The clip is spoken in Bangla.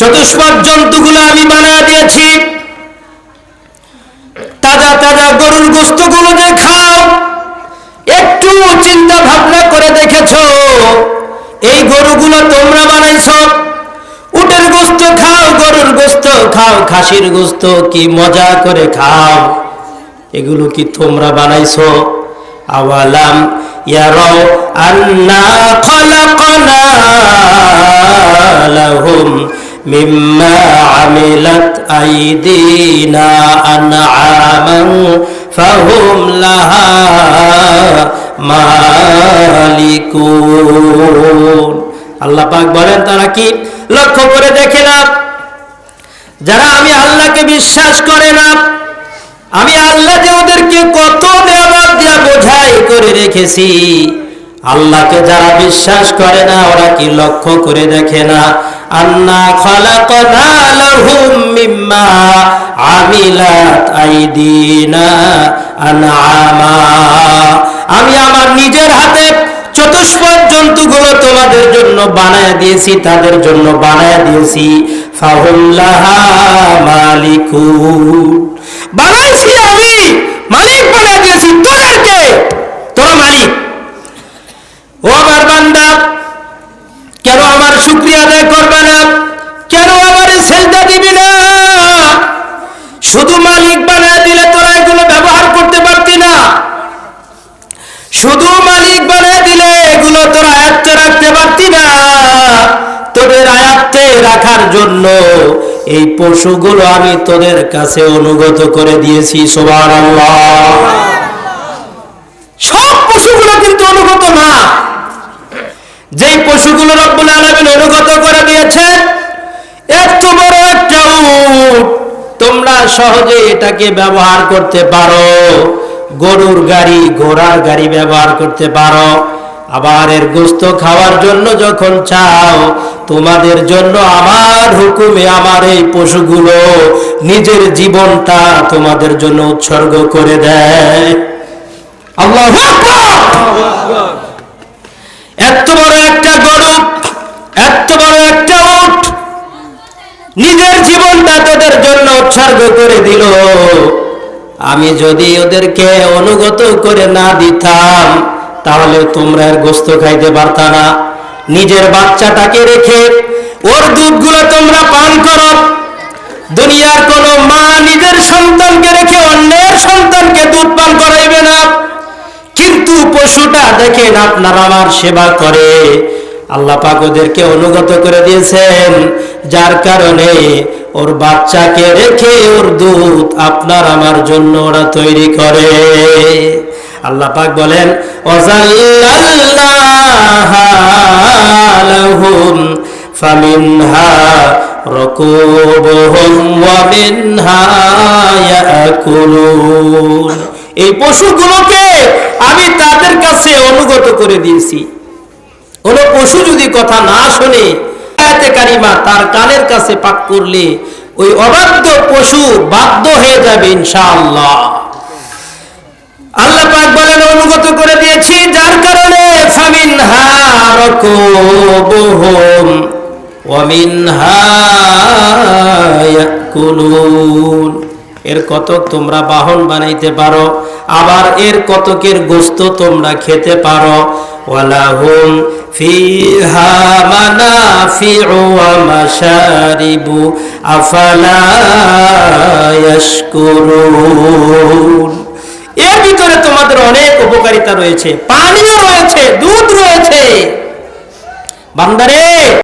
চতুষ্পদ জন্তুগুলো আমি বানায় দিয়েছি। তাজা তাজা গরুর গোস্তগুলো যে খাও একটু চিন্তা ভাবনা করে দেখেছ? এই গরুগুলো তোমরা বানাইছো? উটের গোস্ত খাও, গরুর গোস্ত খাও, খাসির গোস্ত কি মজা করে খাও। এগুলো কি তোমরা বানাইছো? আওয়ালাম ইয়ারাও আন্না মিম্মা আমিলাত আইদিনা আনআমান ফাহুম লাহা মালিকুন আল্লাহ পাক বলেন, তারা কি লক্ষ্য করে দেখে না? যারা আমি আল্লাহকে বিশ্বাস করে না, আমি আল্লাহ যে ওদেরকে কত নেয়ামত দিয়া বোঝাই করে রেখেছি, আল্লাহকে যারা বিশ্বাস করে না, ওরা কি লক্ষ্য করে দেখে না? আন্না খালাকনা লাহুম মিম্মা আমিলাত আইদিনা আনআমা। আমি আমার নিজের হাতে চতুষ্পদ জন্তুগুলো তোমাদের জন্য বানায় দিয়েছি, তাদের জন্য বানায় দিয়েছি। ফাহুল্লাহা মালিকু তোদের আয়ত্তে রাখার জন্য এই পশুগুলো আমি তোদের কাছে অনুগত করে দিয়েছি সোবার সব পশুগুলো কিন্তু অনুগত না। যেই পশুগুলো রব্বুল আলামিন অনুগত করে দিয়েছে এত বড় একটা তোমরা সহজে এটাকে ব্যবহার করতে পারো। গরুর গাড়ি, ঘোড়ার গাড়ি ব্যবহার করতে পারো। আবার এর গোস্ত খাওয়ার জন্য যখন চাও তোমাদের জন্য আমার হুকুমে আমার এই পশুগুলো নিজের জীবনটা তোমাদের জন্য উৎসর্গ করে দেয়। এত বড় একটা গরু এত বড় একটা উট নিজের জীবনটা তোদের জন্য উৎসর্গ করে দিল। আমি যদি ওদেরকে অনুগত করে না দিতাম, তাহলে তোমরা গোস্ত খাইতে পারতা না। নিজের বাচ্চাটাকে রেখে ওর দুধগুলো তোমরা পান করো। দুনিয়ার কোন মা নিজের সন্তানকে রেখে অন্যের সন্তানকে দুধ পান করাইবে না। কিন্তু পশুটা দেখেন আপনার আমার সেবা করে। আল্লাহ পাক ওদেরকে অনুগত করে দিয়েছেন। যার কারণে ওর বাচ্চাকে রেখে ওর দুধ আপনার আমার জন্য ওরা তৈরি করে। আল্লাহ পাক বলেন লাহুম রকুবুহুম ওয়া মিনহা ইয়াকুলুন এই পশুগুলোকে আমি তাদের কাছে অনুগত করে দিয়েছি। কোন পশু যদি কথা না শোনে কারিমা তার কানের কাছে পাক করলে ওই অবাধ্য পশু বাধ্য হয়ে যাবে ইনশাআল্লাহ। আল্লাহ পাক বলেন, অনুগত করে দিয়েছি, যার কারণে ফামিন মিনহা ইয়াকুলুন এর কতক তোমরা বাহন বানাইতে পারো, আবার এর কতকের গোস্ত তোমরা খেতে পারো। ওয়ালাহুম ফিহা মানাফিউ ওয়া মাশারিবু, আফালা এর ভিতরে তোমাদের অনেক উপকারিতা রয়েছে, পানিও রয়েছে, দুধ রয়েছে। বান্দারে!